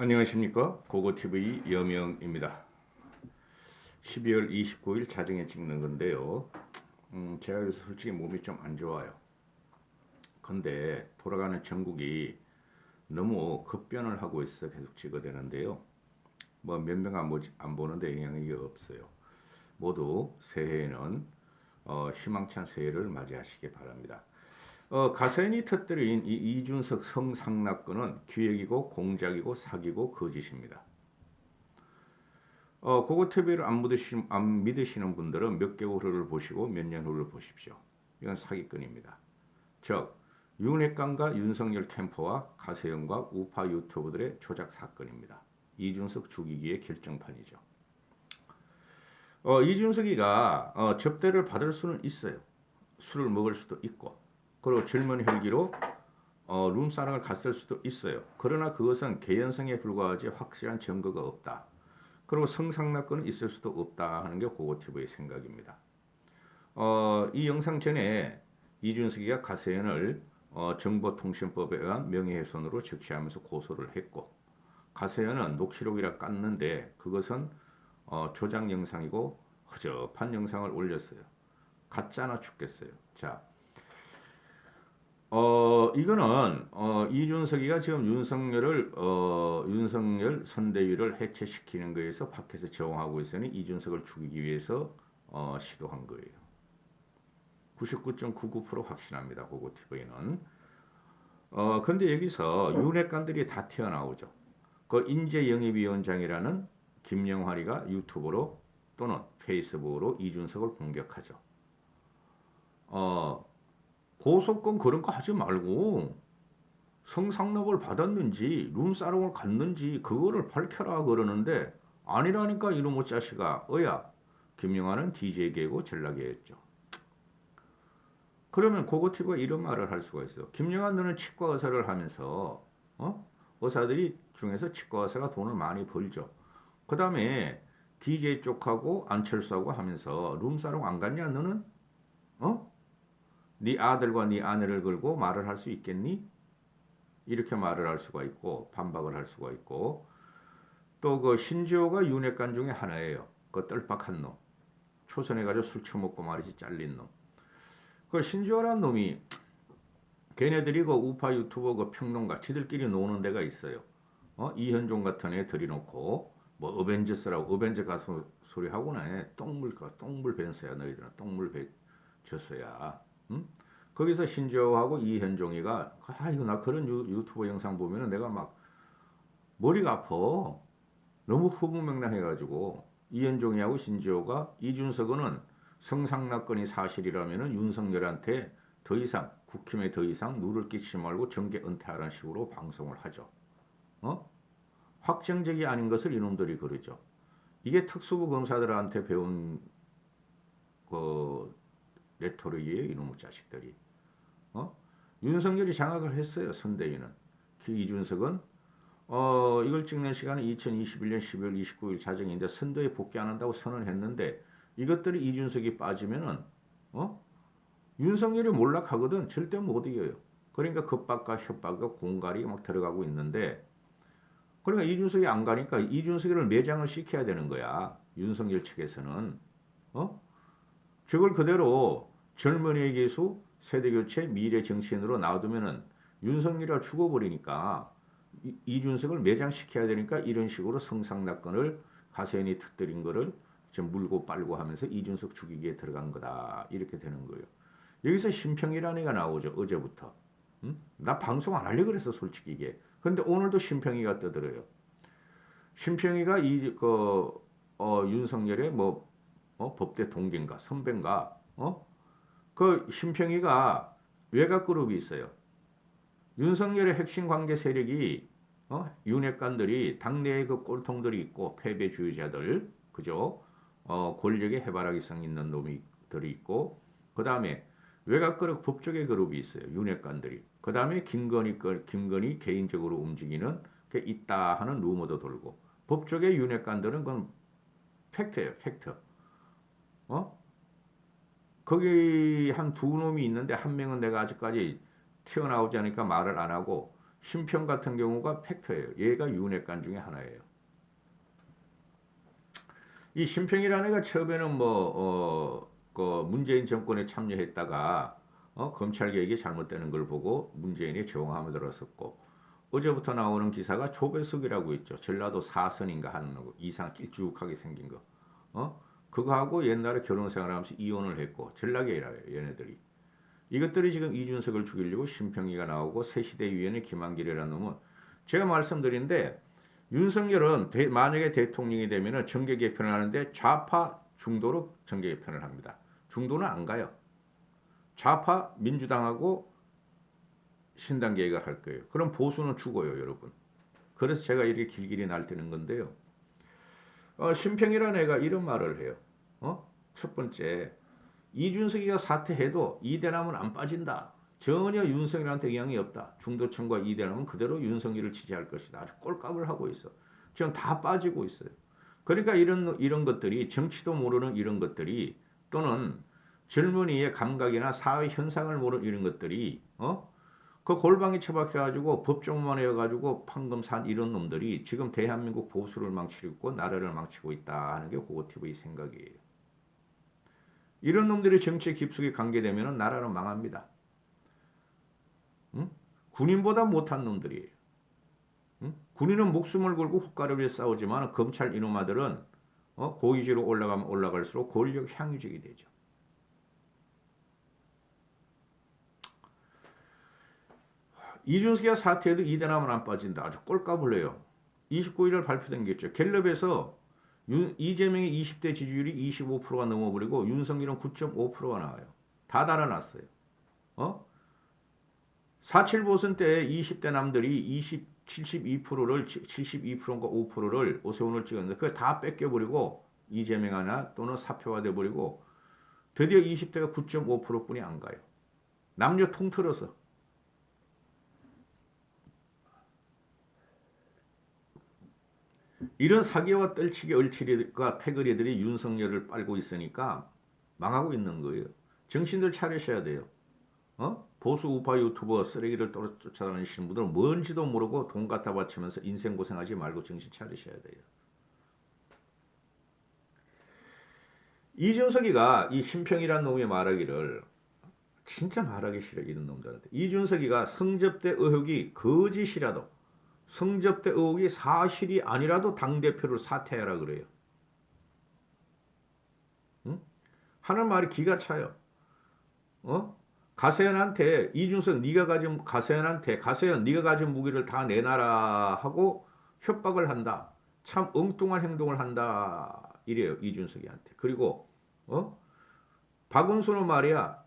안녕하십니까? 고고TV 여명입니다. 12월 29일 자정에 찍는 건데요. 음, 제가 요새 솔직히 몸이 좀 안 좋아요. 근데 돌아가는 전국이 너무 급변을 하고 있어 계속 찍어대는데요. 뭐 몇 명안 안 보는데 영향이 없어요. 모두 새해에는 어, 희망찬 새해를 맞이하시기 바랍니다 어, 가세인이 터뜨린 이 이준석 성상납건은 기획이고 공작이고 사기고 거짓입니다. 어, 그거 TV를 안, 믿으시, 안 믿으시는 분들은 몇 개월 후를 보시고 몇 년 후를 보십시오. 이건 사기건입니다. 즉 윤핵관과 윤석열 캠퍼와 가세영과 우파 유튜버들의 조작 사건입니다. 이준석 죽이기의 결정판이죠. 어, 이준석이가 어, 접대를 받을 수는 있어요. 술을 먹을 수도 있고 그리고 젊은 혈기로 어, 룸사랑을 갔을 수도 있어요. 그러나 그것은 개연성에 불과하지 확실한 증거가 없다. 그리고 성상납건은 있을 수도 없다 하는 게 고고티브의 생각입니다. 어, 이 영상 전에 이준석이가 가세연을 어, 정보통신법에 의한 명예훼손으로 적시하면서 고소를 했고 가세연은 녹취록이라 깠는데 그것은 어, 조작 영상이고 허접한 영상을 올렸어요. 가짜나 죽겠어요. 자, 어 이거는 어 이준석이가 지금 윤석열을 어 윤석열 선대위를 해체시키는 거에서 밖에서 저항하고 있으니 이준석을 죽이기 위해서 어 시도한 거예요. 99.99% 확신합니다. 고고 TV는. 어 근데 여기서 윤핵관들이 다 튀어나오죠. 그 인재영입위원장이라는 김영환이가 유튜브로 또는 페이스북으로 이준석을 공격하죠. 어 고소권 그런 거 하지 말고 성상납을 받았는지 룸사롱을 갔는지 그거를 밝혀라 그러는데 아니라니까 이놈의 자식아 어야 김영환은 DJ계고 전락이었죠. 그러면 고고티브가 이런 말을 할 수가 있어. 김영환 너는 치과 의사를 하면서 어? 의사들이 중에서 치과 의사가 돈을 많이 벌죠. 그 다음에 DJ 쪽하고 안철수하고 하면서 룸사롱 안 갔냐 너는? 어? 네 아들과 네 아내를 걸고 말을 할 수 있겠니? 이렇게 말을 할 수가 있고 반박을 할 수가 있고 또 그 신지호가 윤핵관 중에 하나예요. 그 뜰박한 놈. 초선해 가지고 술 처먹고 말이지 잘린 놈. 그 신지호란 놈이 걔네들이 그 우파 유튜버 그 평론가 지들끼리 노는 데가 있어요. 어? 이현종 같은 애 들이놓고 뭐 어벤져스라고 어벤져 가수 소리 하고는 똥물 똥물 벤서야 너희들은 똥물 벤져스야. 응? 거기서 신조하고 이현종이가 아 이거 나 그런 유, 튜브 영상 보면은 내가 막 머리가 아파 너무 후무명랑해가지고 이현종이하고 신지호가 이준석은 성상납건이 사실이라면은 윤석열한테 더 이상 국힘에 더 이상 누를 끼치지 말고 정계 은퇴하라는 식으로 방송을 하죠. 어? 확정적이 아닌 것을 이놈들이 그러죠. 이게 특수부 검사들한테 배운 그 레토릭이에요 이놈의 자식들이. 어? 윤석열이 장악을 했어요 선대위는. 그 이준석은 어, 이걸 찍는 시간은 2021년 12월 29일 자정인데 선대에 복귀 안 한다고 선언했는데 이것들이 이준석이 빠지면은 어? 윤석열이 몰락하거든 절대 못 이겨요. 그러니까 급박과 협박과 공갈이 막 들어가고 있는데 그러니까 이준석이 안 가니까 이준석이를 매장을 시켜야 되는 거야. 윤석열 측에서는 어? 저걸 그대로 젊은이의 기수, 세대교체, 미래 정치인으로 놔두면은 윤석열이가 죽어버리니까 이준석을 매장시켜야 되니까 이런 식으로 성상납건을 가세인이 터뜨린 거를 좀 물고 빨고 하면서 이준석 죽이기에 들어간 거다 이렇게 되는 거예요. 여기서 심평이라는 애가 나오죠 어제부터. 응? 나 방송 안 하려고 그랬어 솔직히 이게. 근데 오늘도 심평이가 떠들어요. 심평이가 이그 어, 윤석열의 뭐 어, 법대 동기인가 선배인가 어? 그 심평이가 외곽 그룹이 있어요. 윤석열의 핵심 관계 세력이 어? 윤핵관들이 당내에 그 꼴통들이 있고 패배주의자들 그죠? 어, 권력의 해바라기성 있는 놈이들이 있고 그 다음에 외곽 그룹 법조계 그룹이 있어요. 윤핵관들이. 그 다음에 김건희 김건희 개인적으로 움직이는 게 있다 하는 루머도 돌고 법조계 윤핵관들은 그건 팩트예요. 팩트. 어? 거기 한 두 놈이 있는데 한 명은 내가 아직까지 튀어나오지 않으니까 말을 안 하고 심평 같은 경우가 팩터예요. 얘가 윤핵관 중에 하나예요. 이 심평이라는 애가 처음에는 뭐, 어, 그 문재인 정권에 참여했다가 어, 검찰 개혁이 잘못되는 걸 보고 문재인이 저항함을 들었었고 어제부터 나오는 기사가 조배석이라고 있죠. 전라도 사선인가 하는 거 이상 길쭉하게 생긴 거. 어? 그거하고 옛날에 결혼 생활하면서 이혼을 했고 전락이라요 얘네들이. 이것들이 지금 이준석을 죽이려고 심평이가 나오고 새시대 위원회 김한길이라는 놈은 제가 말씀드린데 윤석열은 대- 만약에 대통령이 되면은 정계 개편을 하는데 좌파 중도로 정계 개편을 합니다. 중도는 안 가요. 좌파 민주당하고 신당 계획을 할 거예요. 그럼 보수는 죽어요, 여러분. 그래서 제가 이렇게 길길이 날뛰는 건데요. 어, 심평이라는 애가 이런 말을 해요. 어? 첫 번째, 이준석이가 사퇴해도 이대남은 안 빠진다. 전혀 윤석열한테 영향이 없다. 중도층과 이대남은 그대로 윤석열을 지지할 것이다. 아주 꼴값을 하고 있어. 지금 다 빠지고 있어요. 그러니까 이런 이런 것들이 정치도 모르는 이런 것들이 또는 젊은이의 감각이나 사회 현상을 모르는 이런 것들이 어? 그 골방에 처박혀가지고 법정만 해가지고 판금 산 이런 놈들이 지금 대한민국 보수를 망치고 나라를 망치고 있다 하는 게 고고TV 생각이에요. 이런 놈들이 정치에 깊숙이 관계되면 나라는 망합니다. 응? 군인보다 못한 놈들이에요. 응? 군인은 목숨을 걸고 국가를 위해 싸우지만 검찰 이놈아들은 어? 고위지로 올라가면 올라갈수록 권력 향유직이 되죠. 이준석이가 사퇴해도 이대남은 안 빠진다. 아주 꼴값을 내요. 29일을 발표된 게 있죠. 갤럽에서 윤, 이재명의 20대 지지율이 25%가 넘어버리고 윤석열은 9.5%가 나와요. 다 달아났어요. 어? 4.7 보선 때 20대 남들이 20, 72%를 72%인가 5%를 오세훈을 찍었는데 그걸 다 뺏겨버리고 이재명 하나 또는 사표가 돼버리고 드디어 20대가 9.5%뿐이 안 가요. 남녀 통틀어서. 이런 사기와 떨치기 얼치리가 패거리들이 윤석열을 빨고 있으니까 망하고 있는 거예요. 정신들 차리셔야 돼요. 어? 보수 우파 유튜버 쓰레기를 쫓아다니시는 분들은 뭔지도 모르고 돈 갖다 바치면서 인생 고생하지 말고 정신 차리셔야 돼요. 이준석이가 이 심평이란 놈이 말하기를 진짜 말하기 싫어 이런 놈들한테 이준석이가 성접대 의혹이 거짓이라도 성접대 의혹이 사실이 아니라도 당대표를 사퇴하라 그래요. 응? 하는 말이 기가 차요. 어? 가세현한테 이준석 네가 가진 가세현한테 가세현 네가 가진 무기를 다 내놔라 하고 협박을 한다. 참 엉뚱한 행동을 한다. 이래요 이준석이한테. 그리고 어? 박은수는 말이야.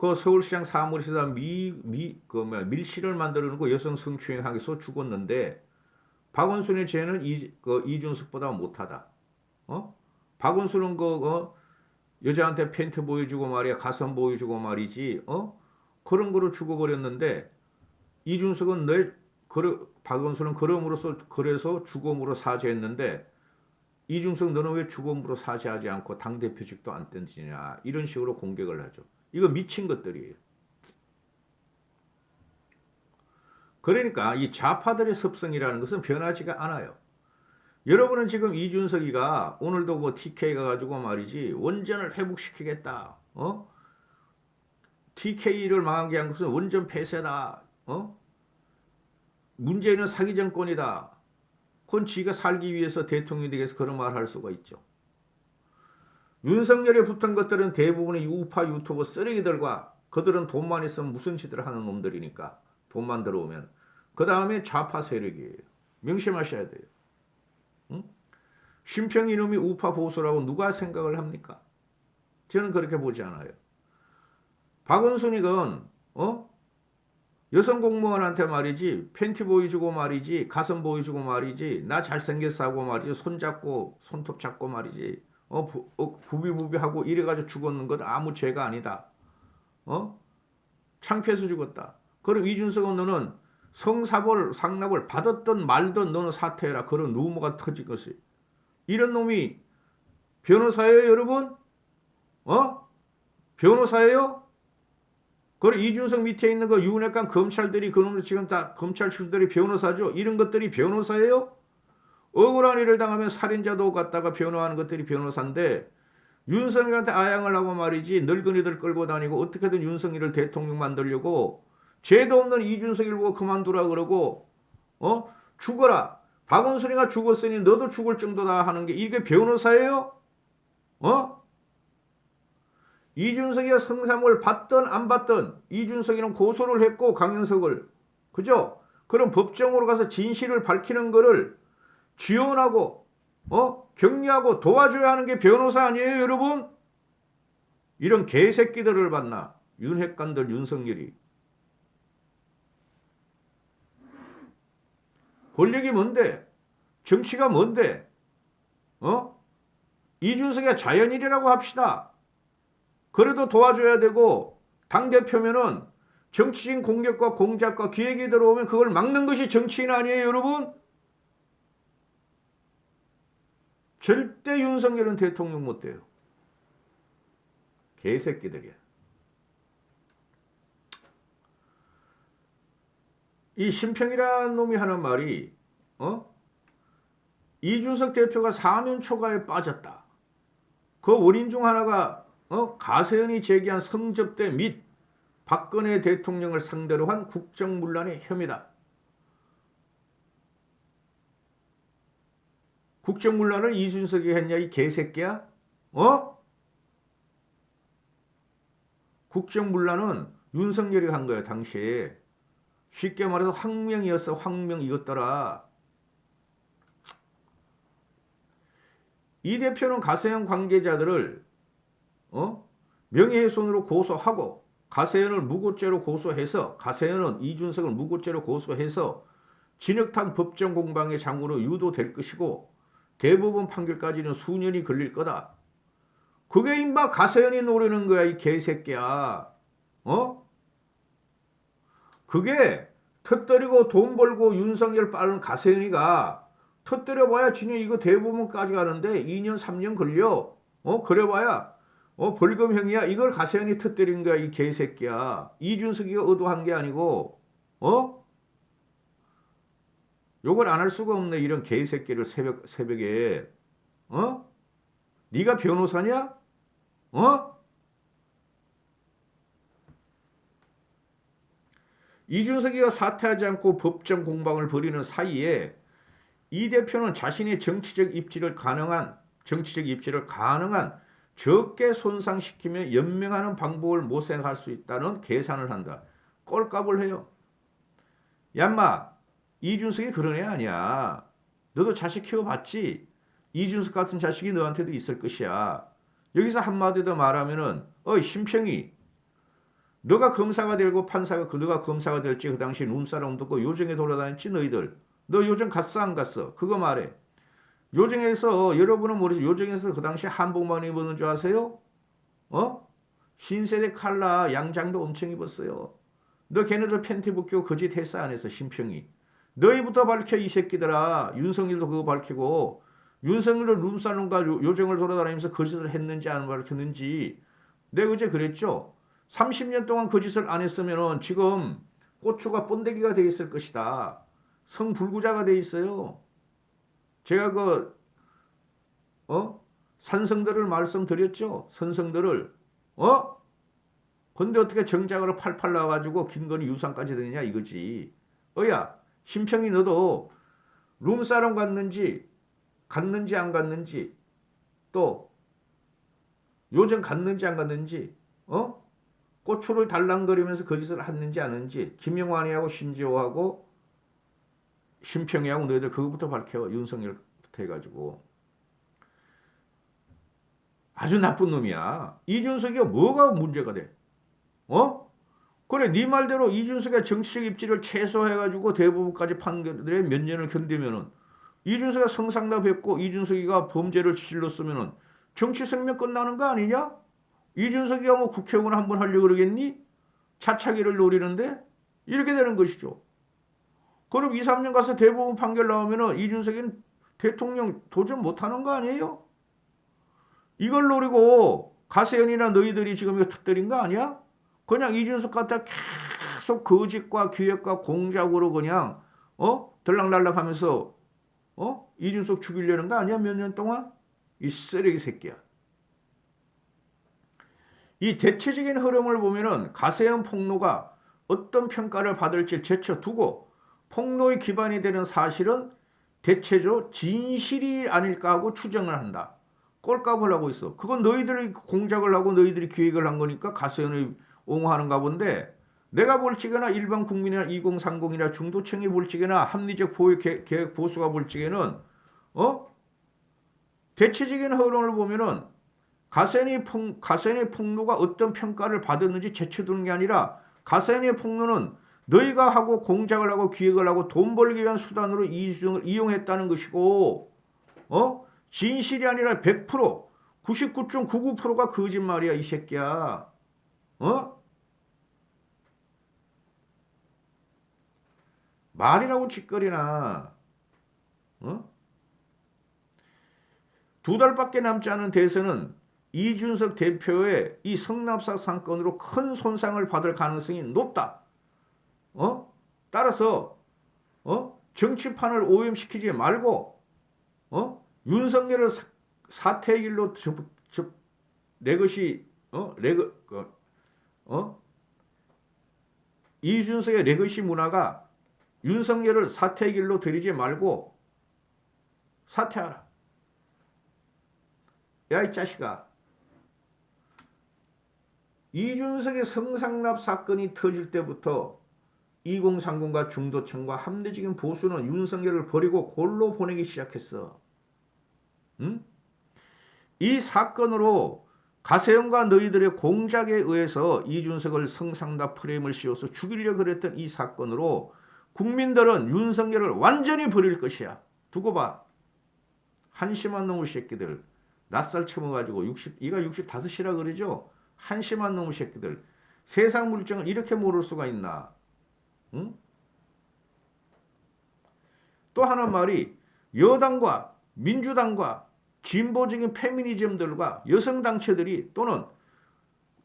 그 서울시장 사무실에다 미미그 뭐야 밀실을 만들어 놓고 여성 성추행하기서 죽었는데 박원순의 죄는 이, 그 이준석보다 못하다. 어? 박원순은 그 어? 여자한테 팬트 보여주고 말이야 가슴 보여주고 말이지 어 그런 거로 죽어버렸는데 이준석은 늘 그러, 박원순은 그럼으로써 그래서 죽음으로 사죄했는데 이준석 너는 왜 죽음으로 사죄하지 않고 당 대표직도 안 던지냐 이런 식으로 공격을 하죠. 이거 미친 것들이에요. 그러니까 이 좌파들의 습성이라는 것은 변하지가 않아요. 여러분은 지금 이준석이가 오늘도 뭐 TK가 가지고 말이지 원전을 회복시키겠다. 어? TK를 망하게 한 것은 원전 폐쇄다. 어? 문재인은 사기 정권이다. 그건 지가 살기 위해서 대통령이 되겠어 그런 말할 수가 있죠. 윤석열에 붙은 것들은 대부분의 우파 유튜버 쓰레기들과 그들은 돈만 있으면 무슨 짓을 하는 놈들이니까 돈만 들어오면 그 다음에 좌파 세력이에요. 명심하셔야 돼요. 응? 심평 이놈이 우파 보수라고 누가 생각을 합니까? 저는 그렇게 보지 않아요. 박원순이건 어? 여성 공무원한테 말이지 팬티 보여주고 말이지 가슴 보여주고 말이지 나 잘생겼어 하고 말이지 손잡고 손톱 잡고 말이지 어, 부, 어 부비부비하고 이래가지고 죽었는 건 아무 죄가 아니다. 어? 창피해서 죽었다. 그럼 이준석은 너는 성사벌 상납을 받았던 말든 너는 사퇴해라. 그런 루머가 터질 것이. 이런 놈이 변호사예요, 여러분? 어? 변호사예요? 그리고 이준석 밑에 있는 거 윤핵관 검찰들이 그놈들 지금 다 검찰 출신들이 변호사죠. 이런 것들이 변호사예요? 억울한 일을 당하면 살인자도 갖다가 변호하는 것들이 변호사인데 윤석열한테 아양을 하고 말이지 늙은이들 끌고 다니고 어떻게든 윤석열을 대통령 만들려고 죄도 없는 이준석을 보고 그만두라 그러고 어 죽어라 박원순이가 죽었으니 너도 죽을 정도다 하는 게 이게 변호사예요? 어? 이준석이가 성삼을 받든 안 받든 이준석이는 고소를 했고 강영석을 그죠? 그럼 법정으로 가서 진실을 밝히는 거를 지원하고 어? 격려하고 도와줘야 하는 게 변호사 아니에요 여러분? 이런 개새끼들을 봤나? 윤핵관들 윤석열이. 권력이 뭔데? 정치가 뭔데? 어? 이준석의 자연일이라고 합시다. 그래도 도와줘야 되고 당대표면은 정치인 공격과 공작과 기획이 들어오면 그걸 막는 것이 정치인 아니에요 여러분? 절대 윤석열은 대통령 못 돼요. 개새끼들이야. 이 심평이라는 놈이 하는 말이 어? 이준석 대표가 사면 초과에 빠졌다. 그 원인 중 하나가 어? 가세현이 제기한 성접대 및 박근혜 대통령을 상대로 한 국정문란의 혐의다. 국정문란을 이준석이 했냐 이 개새끼야? 어? 국정문란은 윤석열이 한 거야 당시에. 쉽게 말해서 황명이었어 황명 이것더라. 이 대표는 가세현 관계자들을 어? 명예훼손으로 고소하고 가세현을 무고죄로 고소해서 가세현은 이준석을 무고죄로 고소해서 진흙탕 법정 공방의 장으로 유도될 것이고 대부분 판결까지는 수년이 걸릴 거다. 그게 임마 가세현이 노리는 거야 이 개새끼야. 어? 그게 터뜨리고 돈 벌고 윤석열 빠른 가세현이가 터뜨려봐야 진영 이거 대부분까지 가는데 2년 3년 걸려. 어 그래봐야 어 벌금형이야. 이걸 가세현이 터뜨린 거야 이 개새끼야. 이준석이가 의도한 게 아니고 어? 욕을 안 할 수가 없네 이런 개새끼를 새벽 새벽에 어? 네가 변호사냐? 어? 이준석이가 사퇴하지 않고 법정 공방을 벌이는 사이에 이 대표는 자신의 정치적 입지를 가능한 정치적 입지를 가능한 적게 손상시키며 연명하는 방법을 모색할 수 있다는 계산을 한다. 꼴값을 해요. 얌마 이준석이 그런 애 아니야. 너도 자식 키워봤지? 이준석 같은 자식이 너한테도 있을 것이야. 여기서 한마디 더 말하면은 어이 심평이 너가 검사가 되고 판사가 그 너가 검사가 될지 그 당시 눈사람 듣고 요정에 돌아다녔지 너희들. 너 요정 갔어 안 갔어? 그거 말해. 요정에서 여러분은 모르지 요정에서 그 당시 한복만 입었는 줄 아세요? 어? 신세대 칼라 양장도 엄청 입었어요. 너 걔네들 팬티 벗기고 거짓 했어 안 했어 심평이. 너희부터 밝혀 이 새끼들아. 윤석열도 그거 밝히고 윤석열도 룸살롱과 요정을 돌아다니면서 거짓을 했는지 안 밝혔는지 내가 어제 그랬죠. 30년 동안 거짓을 안 했으면 지금 고추가 번데기가 돼 있을 것이다. 성불구자가 돼 있어요. 제가 그, 어? 산성들을 말씀드렸죠. 선성들을, 어? 근데 어떻게 정작으로 팔팔 나와가지고 김건희 유상까지 되느냐 이거지. 어야, 심평이 너도 룸사롱 갔는지, 갔는지 안 갔는지, 또 요즘 갔는지 안 갔는지, 어? 고추를 달랑거리면서 거짓을 했는지 안 했는지, 김영환이하고 신지호하고 심평이하고 너희들 그거부터 밝혀 윤석열부터 해가지고 아주 나쁜 놈이야. 이준석이가 뭐가 문제가 돼? 어? 그래 네 말대로 이준석의 정치적 입지를 최소화해가지고 대부분까지 판결에 몇 년을 견디면은 이준석이 성상납했고 이준석이가 범죄를 저질렀으면은 정치 생명 끝나는 거 아니냐? 이준석이가 뭐 국회의원 한 번 하려고 그러겠니? 차차기를 노리는데 이렇게 되는 것이죠. 그럼 2, 3년 가서 대부분 판결 나오면은 이준석이는 대통령 도전 못하는 거 아니에요? 이걸 노리고 가세현이나 너희들이 지금 이거 특들인 거 아니야? 그냥 이준석 갖다 계속 거짓과 기획과 공작으로 그냥 어 들락날락 하면서 어 이준석 죽이려는 거 아니야 몇 년 동안 이 쓰레기 새끼야. 이 대체적인 흐름을 보면은 가세현 폭로가 어떤 평가를 받을지 제쳐두고 폭로의 기반이 되는 사실은 대체적 진실이 아닐까 하고 추정을 한다. 꼴값을 하고 있어. 그건 너희들이 공작을 하고 너희들이 기획을 한 거니까 가세현을 옹호하는가 본데 내가 볼 적에나 일반 국민이나 2030이나 중도층이 볼 적에나 합리적 보유 계- 계획 보수가 볼 적에는 어? 대체적인 흐름을 보면은 가세현의 폭 가세현의 폭로가 어떤 평가를 받았는지 제쳐두는 게 아니라 가세현의 폭로는 너희가 하고 공작을 하고 기획을 하고 돈 벌기 위한 수단으로 이용을 이용했다는 것이고 어? 진실이 아니라 100% 99.99%가 거짓말이야 이 새끼야. 어 말이라고 짓거리나 어? 두 달밖에 남지 않은 대선은 이준석 대표의 이 성납사 사건으로 큰 손상을 받을 가능성이 높다. 어? 따라서 어? 정치판을 오염시키지 말고 어? 윤석열을 사- 사퇴의 길로 저, 저, 내 것이 어? 그, 어? 이준석의 레거시 문화가 윤석열을 사퇴의 길로 들이지 말고 사퇴하라. 야 이 자식아. 이준석의 성상납 사건이 터질 때부터 2030과 중도층과 합리적인 보수는 윤석열을 버리고 골로 보내기 시작했어. 응? 이 사건으로 가세형과 너희들의 공작에 의해서 이준석을 성상납 프레임을 씌워서 죽이려고 그랬던 이 사건으로 국민들은 윤석열을 완전히 버릴 것이야. 두고 봐. 한심한 놈의 새끼들. 낯살 쳐먹어가지고 60, 이가 65이라 그러죠? 한심한 놈의 새끼들. 세상 물정을 이렇게 모를 수가 있나? 응? 또 하나 말이 여당과 민주당과 진보적인 페미니즘들과 여성 단체들이 또는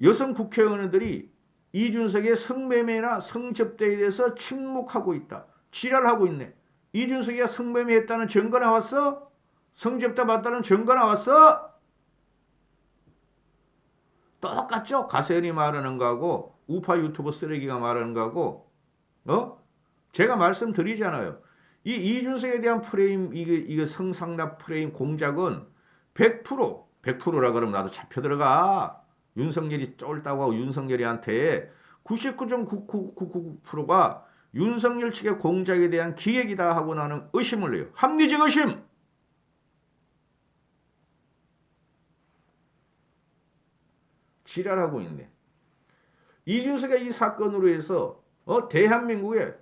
여성 국회의원들이 이준석의 성매매나 성접대에 대해서 침묵하고 있다. 지랄하고 있네. 이준석이가 성매매했다는 증거 나왔어? 성접대 맞다는 증거 나왔어? 똑같죠? 가세현이 말하는 거하고 우파 유튜버 쓰레기가 말하는 거하고 어? 제가 말씀드리잖아요. 이 이준석에 대한 프레임 이게 이게 성상납 프레임 공작은 100% 100%라 그러면 나도 잡혀 들어가. 윤석열이 쫄다고 하고 윤석열이한테 99.9999%가 윤석열 측의 공작에 대한 기획이다 하고 나는 의심을 해요. 합리적 의심. 지랄하고 있네. 이준석의 이 사건으로 해서 어 대한민국에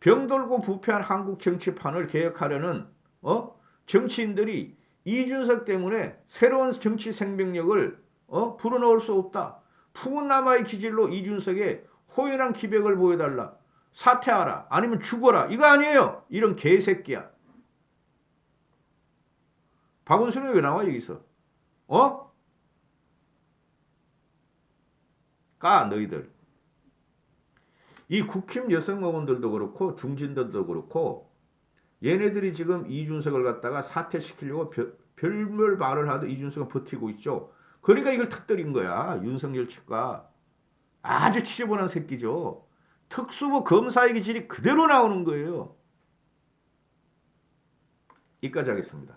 병돌고 부패한 한국 정치판을 개혁하려는 어 정치인들이 이준석 때문에 새로운 정치 생명력을 어 불어넣을 수 없다. 푸른 남아의 기질로 이준석의 호연한 기백을 보여달라. 사퇴하라. 아니면 죽어라. 이거 아니에요. 이런 개새끼야. 박원순이 왜 나와 여기서? 어? 까 너희들. 이 국힘 여성 의원들도 그렇고 중진들도 그렇고 얘네들이 지금 이준석을 갖다가 사퇴시키려고 별, 별별 말을 하도 이준석은 버티고 있죠. 그러니까 이걸 탁들인 거야. 윤석열 측과 아주 치저분한 새끼죠. 특수부 검사의 기질이 그대로 나오는 거예요. 이까지 하겠습니다.